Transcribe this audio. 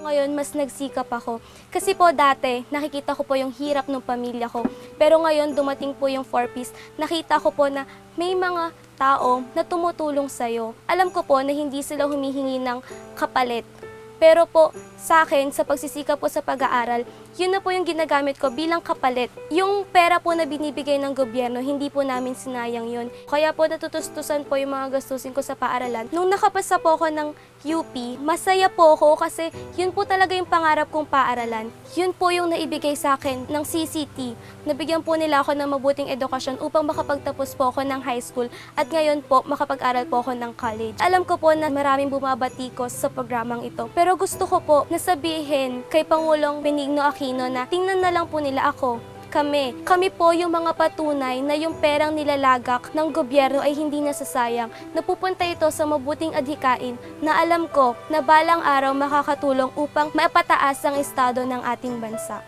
Ngayon, mas nagsikap ako. Kasi po dati, nakikita ko po yung hirap ng pamilya ko. Pero ngayon, dumating po yung 4-piece. Nakita ko po na may mga tao na tumutulong sa'yo. Alam ko po na hindi sila humihingi ng kapalit. Pero po, sa akin, sa pagsisikap po sa pag-aaral, yun na po yung ginagamit ko bilang kapalit. Yung pera po na binibigay ng gobyerno, hindi po namin sinayang yun. Kaya po natutustusan po yung mga gastusin ko sa paaralan. Nung nakapasa po ako ng UP, masaya po ako kasi yun po talaga yung pangarap kong paaralan. Yun po yung naibigay sa akin ng CCT. Nabigyan po nila ako ng mabuting edukasyon upang makapagtapos po ako ng high school at ngayon po makapag-aral po ako ng college. Alam ko po na maraming bumabatikos sa programang ito. Pero gusto ko po na sabihin kay Pangulong Benigno Aquino na tingnan na lang po nila ako kami. Kami po yung mga patunay na yung perang nilalagak ng gobyerno ay hindi nasasayang. Napupunta ito sa mabuting adhikain na alam ko na balang araw makakatulong upang maipataas ang estado ng ating bansa.